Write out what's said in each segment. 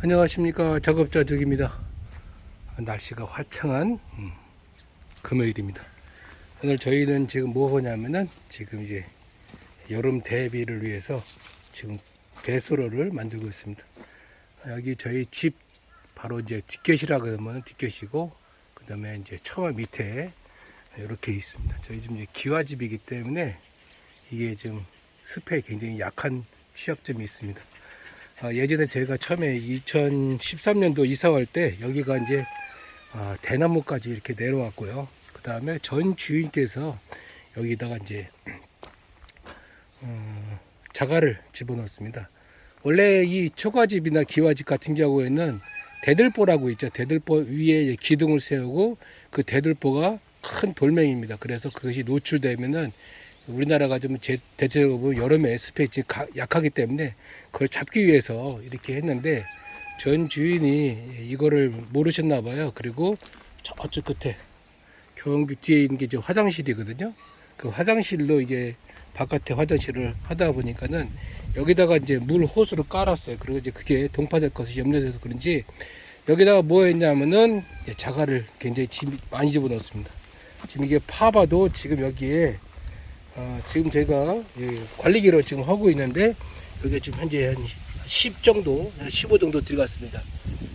안녕하십니까. 작업자 득입니다. 날씨가 화창한 음, 금요일입니다. 오늘 저희는 지금 뭐 하냐면은 지금 이제 여름 대비를 위해서 지금 배수로를 만들고 있습니다. 여기 저희 집 바로 이제 뒷곁이라 그러면 뒷곁이고 그 다음에 이제 처마 밑에 이렇게 있습니다. 저희 집 이제 기와집이기 때문에 이게 지금 습에 굉장히 약한 시약점이 있습니다 아, 예전에 제가 처음에 2013년도 이사 갈 때 여기가 이제 아, 대나무까지 이렇게 내려왔고요. 그 다음에 전 주인께서 여기다가 이제 어, 자갈을 집어넣었습니다. 원래 이 초가집이나 기와집 같은 경우에는 대들보라고 있죠. 대들보 위에 기둥을 세우고 그 대들보가 큰 돌멩입니다. 그래서 그것이 노출되면은 우리나라가 좀 제, 대체적으로 여름에 습했지 약하기 때문에 그걸 잡기 위해서 이렇게 했는데 전 주인이 이거를 모르셨나 봐요. 그리고 저쪽 끝에 교원비 뒤에 있는 게 이제 화장실이거든요. 그 화장실로 이게 바깥에 화장실을 하다 보니까는 여기다가 이제 물 호수를 깔았어요. 그리고 이제 그게 동파될 것이 염려돼서 그런지 여기다가 뭐 했냐면은 자갈을 굉장히 집- 많이 집어넣었습니다. 지금 이게 파봐도 지금 여기에 아, 지금 제가 예, 관리기로 지금 하고 있는데 여기 지금 현재 한 10 정도, 15 정도 들어갔습니다.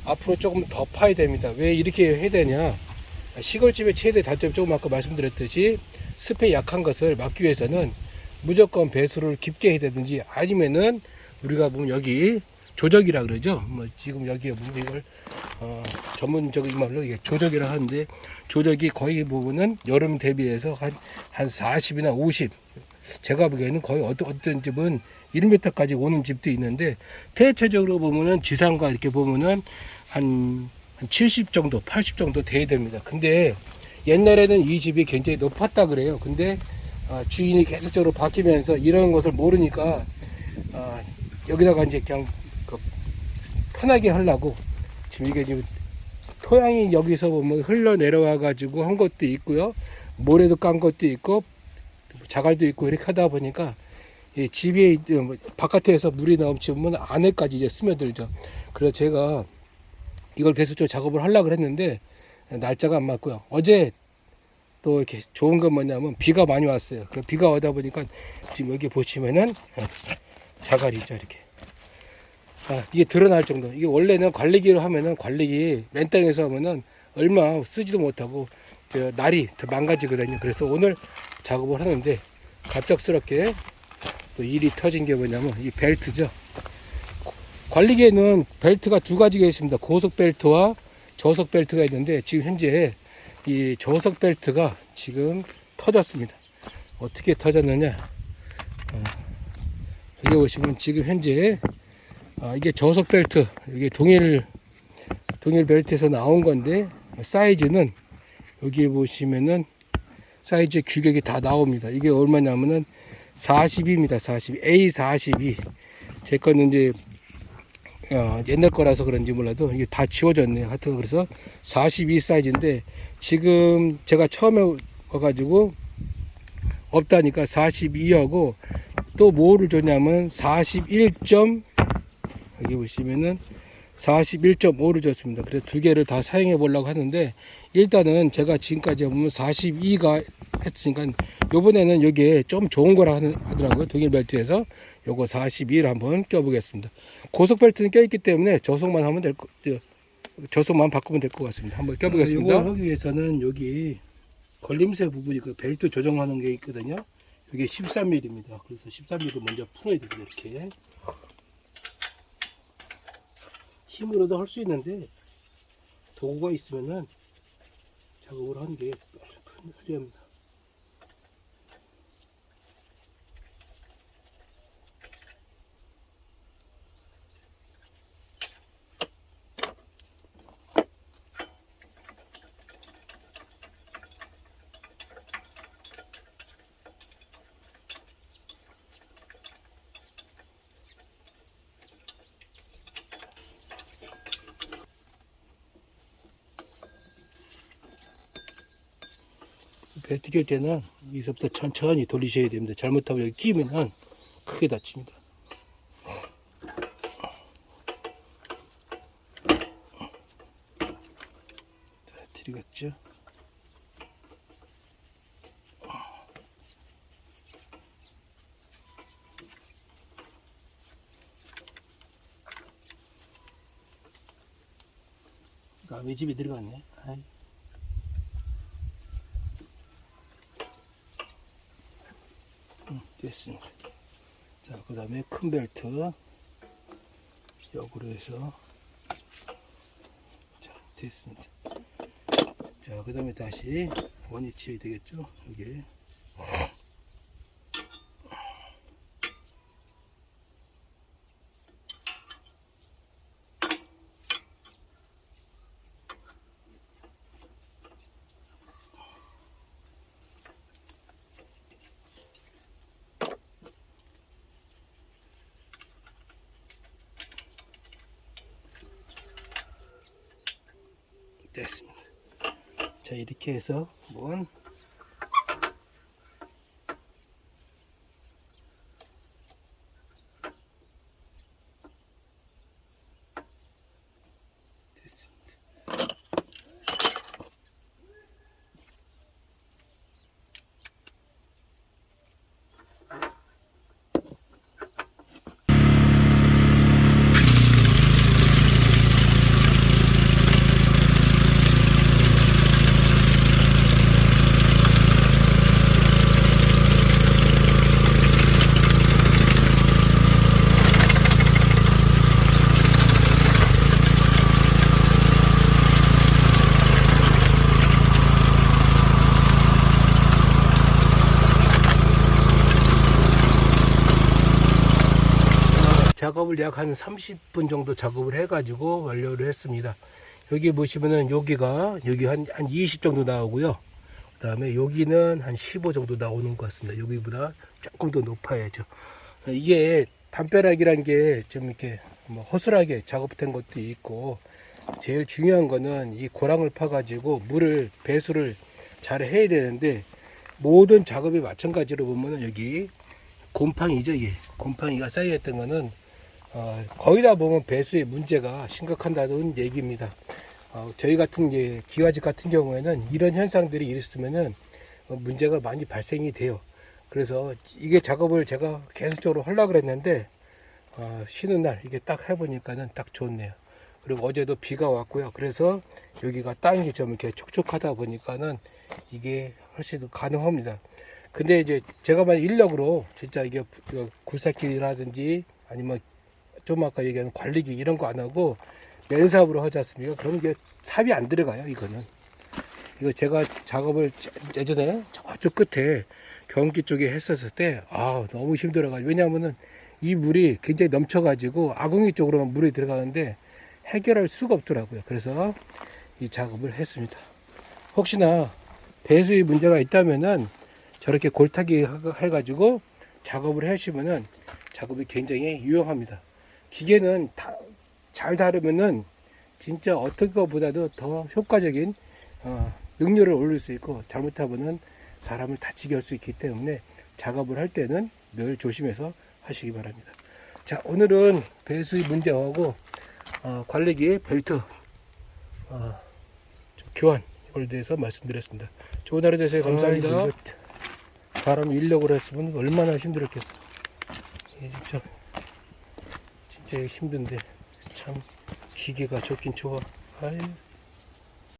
앞으로 조금 더 파야 됩니다. 왜 이렇게 해야 되냐? 시골집의 최대 단점 조금 아까 말씀드렸듯이 습에 약한 것을 막기 위해서는 무조건 배수를 깊게 해야 되든지 아니면은 우리가 보면 여기 조적이라 그러죠. 뭐 지금 여기에 보면 이걸 어, 전문적인 말로 이게 조적이라 하는데 조적이 거의 부분은 여름 대비해서 한, 한 40이나 50. 제가 보기에는 거의 어떤, 어떤 집은 1m까지 오는 집도 있는데 대체적으로 보면은 지상과 이렇게 보면은 한, 한 70 정도, 80 정도 돼야 됩니다. 근데 옛날에는 이 집이 굉장히 높았다 그래요. 근데 아, 주인이 계속적으로 바뀌면서 이런 것을 모르니까 아, 여기다가 이제 그냥 그 편하게 하려고 지금 이게 지금 토양이 여기서 보면 흘러 내려와 가지고 한 것도 있고요. 모래도 깐 것도 있고 자갈도 있고 이렇게 하다 보니까 이 집에 있- 뭐 바깥에서 물이 넘치면 안에까지 이제 스며들죠. 그래서 제가 이걸 계속적으로 작업을 하려고 했는데 날짜가 안 맞고요. 어제 또 이렇게 좋은 건 뭐냐면 비가 많이 왔어요. 그 비가 오다 보니까 지금 여기 보시면은 자갈이 있죠 이렇게. 아, 이게 드러날 정도. 이게 원래는 관리기로 하면은 관리기 맨 땅에서 하면은 얼마 쓰지도 못하고 저 날이 더 망가지거든요. 그래서 오늘 작업을 하는데 갑작스럽게 또 일이 터진 게 뭐냐면 이 벨트죠. 관리기에는 벨트가 두 가지가 있습니다. 고속 벨트와 저속 벨트가 있는데 지금 현재 이 저속 벨트가 지금 터졌습니다. 어떻게 터졌느냐? 어, 여기 보시면 지금 현재 아, 이게 저속 벨트, 이게 동일 동일 벨트에서 나온 건데 사이즈는 여기 보시면은 사이즈 규격이 다 나옵니다. 이게 얼마냐면은 40입니다. 40. A42. 제 거는 이제 어, 옛날 거라서 그런지 몰라도 이게 다 지워졌네요. 하여튼 그래서 42 사이즈인데 지금 제가 처음에 와가지고 없다니까 42하고 또 뭐를 줬냐면 41. 여기 보시면은 41.5를 줬습니다. 그래서 두 개를 다 사용해 보려고 하는데 일단은 제가 지금까지 보면 42가 했으니까 요번에는 여기에 좀 좋은 거라 하더라고요. 동일 벨트에서 요거 42를 한번 껴보겠습니다. 고속 벨트는 껴있기 때문에 저속만 하면 될 거, 저, 저속만 바꾸면 될 것 같습니다. 한번 껴보겠습니다. 이걸 하기 위해서는 여기 걸림새 부분이 그 벨트 조정하는 게 있거든요. 이게 13mm입니다. 그래서 13mm 먼저 풀어야 됩니다. 이렇게. 힘으로도 할 수 있는데 도구가 있으면은 작업을 하는 게 편리합니다. 배 튀길 때는 여기서부터 천천히 돌리셔야 됩니다. 잘못하고 여기 끼면 크게 다칩니다. 들이갔죠? 아, 외집이 들어갔네. 아이. 음, 됐습니다. 자, 그 다음에 큰 벨트. 역으로 해서. 자, 됐습니다. 자, 그 다음에 다시 원위 치워야 되겠죠? 이 게. 됐습니다. 자, 이렇게 해서 문됐습니다. 작업을 약 한 30분 정도 작업을 해가지고 완료를 했습니다. 여기 보시면은 여기가 여기 한, 한 20 정도 나오고요. 그 다음에 여기는 한 15 정도 나오는 것 같습니다. 여기보다 조금 더 높아야죠. 이게 담벼락이란 게 좀 이렇게 뭐 허술하게 작업된 것도 있고 제일 중요한 거는 이 고랑을 파가지고 물을 배수를 잘 해야 되는데 모든 작업이 마찬가지로 보면은 여기 곰팡이죠 이게 곰팡이가 쌓여있던 거는 어, 거의 다 보면 배수의 문제가 심각한다는 얘기입니다. 어, 저희 같은 이제 기와집 같은 경우에는 이런 현상들이 어, 문제가 많이 발생이 돼요. 그래서 이게 작업을 제가 계속적으로 하려고 그랬는데 어, 쉬는 날 이게 딱 해보니까는 딱 좋네요. 그리고 어제도 비가 왔고요. 그래서 여기가 땅이 좀 이렇게 촉촉하다 보니까는 이게 훨씬 더 가능합니다. 근데 이제 제가 만약 인력으로 진짜 이게 그 굴삭길이라든지 아니면 좀 아까 얘기한 관리기 이런 거 안 하고 맨삽으로 하지 않습니까? 그럼 이게 삽이 안 들어가요, 이거는. 이거 제가 작업을 제- 예전에 저쪽 끝에 경기 쪽에 했었을 때, 아, 너무 힘들어가지고. 왜냐하면은 이 물이 굉장히 넘쳐가지고 아궁이 쪽으로만 물이 들어가는데 해결할 수가 없더라고요. 그래서 이 작업을 했습니다. 혹시나 배수의 문제가 있다면은 저렇게 골타기 하- 해가지고 작업을 하시면은 작업이 굉장히 유용합니다. 기계는 다, 잘 다루면은 진짜 어떤 것보다도 더 효과적인 어, 능률을 올릴 수 있고 잘못하면은 사람을 다치게 할 수 있기 때문에 작업을 할 때는 늘 조심해서 하시기 바랍니다. 자 오늘은 배수의 문제하고 어, 관리기 벨트 어, 좀 교환 이걸 대해서 말씀드렸습니다. 좋은 하루 되세요. 감사합니다. 아이고, 이거 사람 인력으로 했으면 얼마나 힘들었겠어. 진짜 이거 힘든데 참 기계가 좋긴 좋아. 아유.